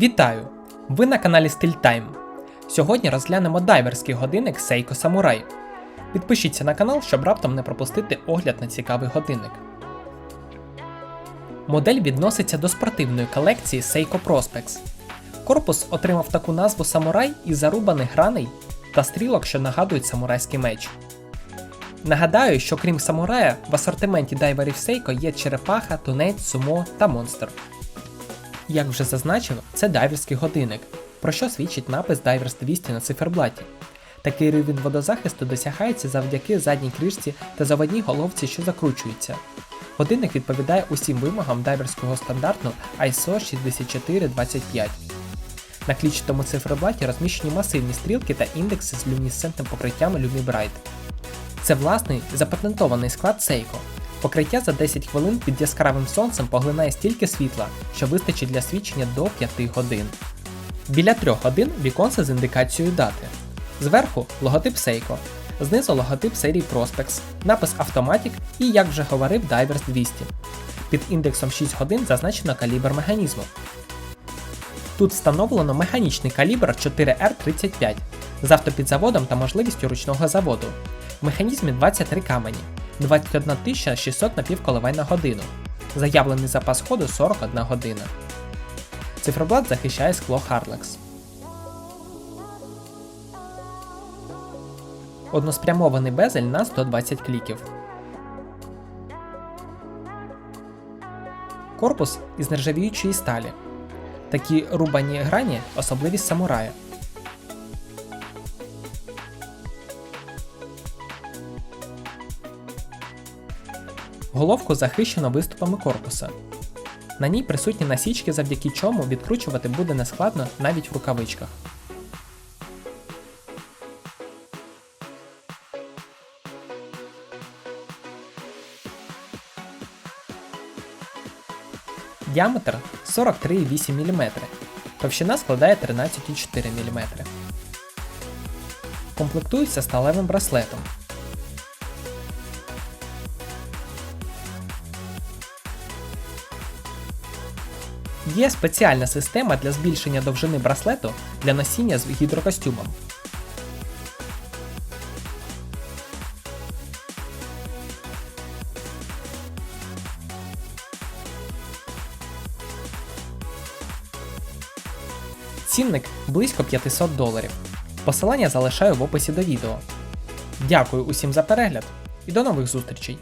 Вітаю! Ви на каналі Style Time. Сьогодні розглянемо дайверський годинник Seiko Samurai. Підпишіться на канал, щоб раптом не пропустити огляд на цікавий годинник. Модель відноситься до спортивної колекції Seiko Prospex. Корпус отримав таку назву самурай із зарубаних граней та стрілок, що нагадують самурайський меч. Нагадаю, що крім самурая, в асортименті дайверів Seiko є черепаха, тунець, сумо та монстр. Як вже зазначив, це дайверський годинник, про що свідчить напис Divers 200 на циферблаті. Такий рівень водозахисту досягається завдяки задній кришці та заводній головці, що закручується. Годинник відповідає усім вимогам дайверського стандарту ISO 6425. На клітчатому циферблаті розміщені масивні стрілки та індекси з люмінесцентним покриттям LumiBright. Це власний запатентований склад Seiko. Покриття за 10 хвилин під яскравим сонцем поглинає стільки світла, що вистачить для свідчення до 5 годин. Біля 3 годин віконце з індикацією дати. Зверху логотип Seiko, знизу логотип серії Prospex, напис Automatic і, як вже говорив, Divers 200. Під індексом 6 годин зазначено калібр механізму. Тут встановлено механічний калібр 4R35 з автопідзаводом та можливістю ручного заводу. В механізмі 23 камені, 21 600 напівколивань на годину. Заявлений запас ходу 41 година. Циферблат захищає скло Harlex. Односпрямований безель на 120 кліків. Корпус із нержавіючої сталі. Такі рубані грані особливість самурая. Головку захищено виступами корпуса. На ній присутні насічки, завдяки чому відкручувати буде нескладно навіть в рукавичках. Діаметр 43,8 мм. Товщина складає 13,4 мм. Комплектується сталевим браслетом. Є спеціальна система для збільшення довжини браслету для носіння з гідрокостюмом. Цінник близько 500 доларів. Посилання залишаю в описі до відео. Дякую усім за перегляд і до нових зустрічей!